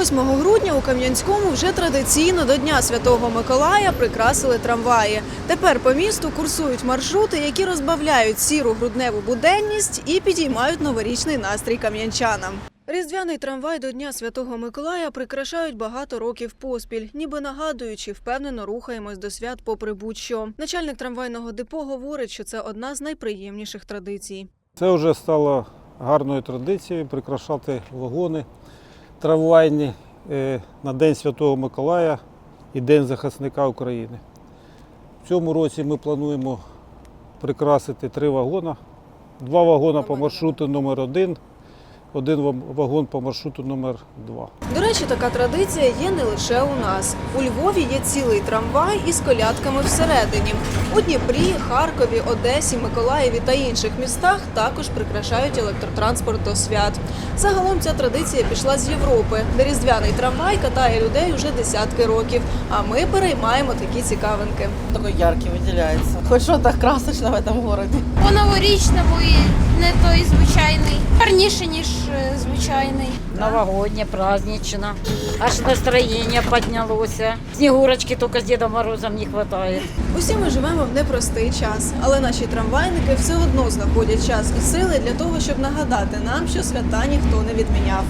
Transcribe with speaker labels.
Speaker 1: 8 грудня у Кам'янському вже традиційно до Дня Святого Миколая прикрасили трамваї. Тепер по місту курсують маршрути, які розбавляють сіру грудневу буденність і підіймають новорічний настрій кам'янчанам. Різдвяний трамвай до Дня Святого Миколая прикрашають багато років поспіль, ніби нагадуючи, впевнено рухаємось до свят попри будь-що. Начальник трамвайного депо говорить, що це одна з найприємніших традицій.
Speaker 2: Це вже стало гарною традицією прикрашати вагони трамвайні е, на День Святого Миколая і День захисника України. В цьому році ми плануємо прикрасити три вагони. Два вагони по маршруту номер 1 один вагон по маршруту номер 2
Speaker 1: До речі, така традиція є не лише у нас. У Львові є цілий трамвай із колядками всередині. У Дніпрі, Харкові, Одесі, Миколаєві та інших містах також прикрашають електротранспорт до свят. Загалом ця традиція пішла з Європи, де різдвяний трамвай катає людей уже десятки років. А ми переймаємо такі цікавинки.
Speaker 3: Такой яркий выделяется. Хоть что-то красочно в этом городе.
Speaker 4: По-новорічному і не той Гарніше, ніж е, звичайний.
Speaker 5: Новогодня, празднична. Аж настроєння піднялося. Снігурочки тільки з Дідом Морозом не вистачає.
Speaker 1: Усі ми живемо в непростий час, але наші трамвайники все одно знаходять час і сили для того, щоб нагадати нам, що свята ніхто не відміняв.